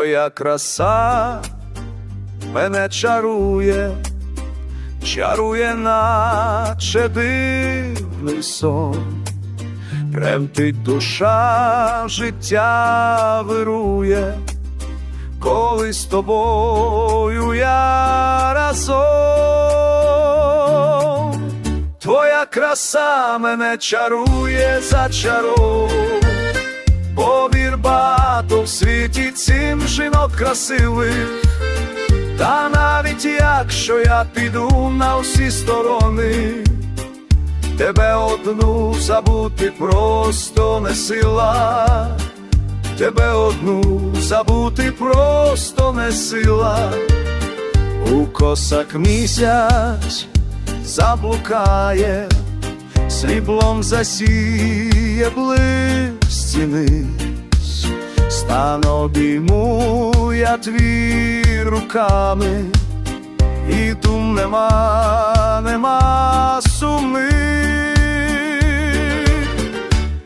твоя краса мене чарує, чарує, наче дивний сон, тремтить душа, життя вирує, коли з тобою я разом. Твоя краса мене чарує, зачарує. Повір багато в світі цим жінок красивих, та навіть якщо я піду на всі сторони, тебе одну забути просто не сила, тебе одну забути просто не сила, у косак місяць заблукає, сріблом засіє блистіни, стан обійму я твій руками, і тум нема, нема суми.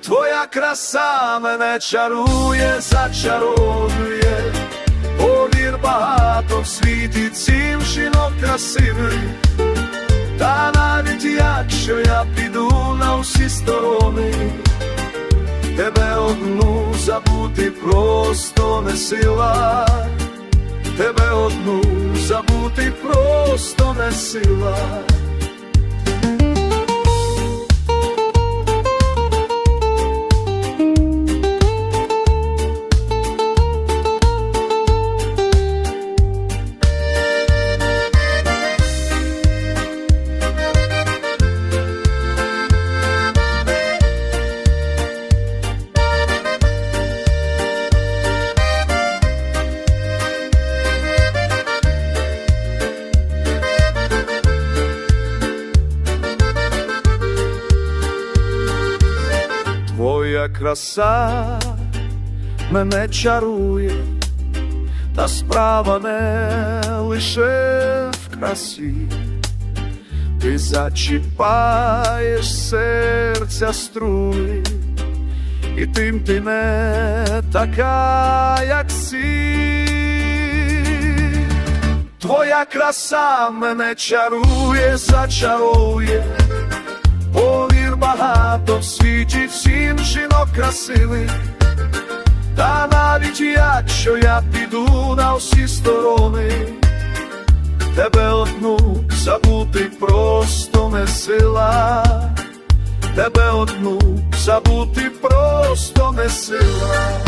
Твоя краса мене чарує, зачарує, повір багато в світі цим жінок красивих. Та навіть якщо я піду на всі сторони, тебе одну забути просто не сила, тебе одну забути просто не сила. Твоя краса мене чарує, та справа не лише в красі, ти зачіпаєш серця струни, і тим ти не така, як всі. Твоя краса мене чарує, зачарує. Багато в світі всім жінок красивих, та навіть якщо я піду на всі сторони, тебе одну забути просто не сила, тебе одну забути просто не сила.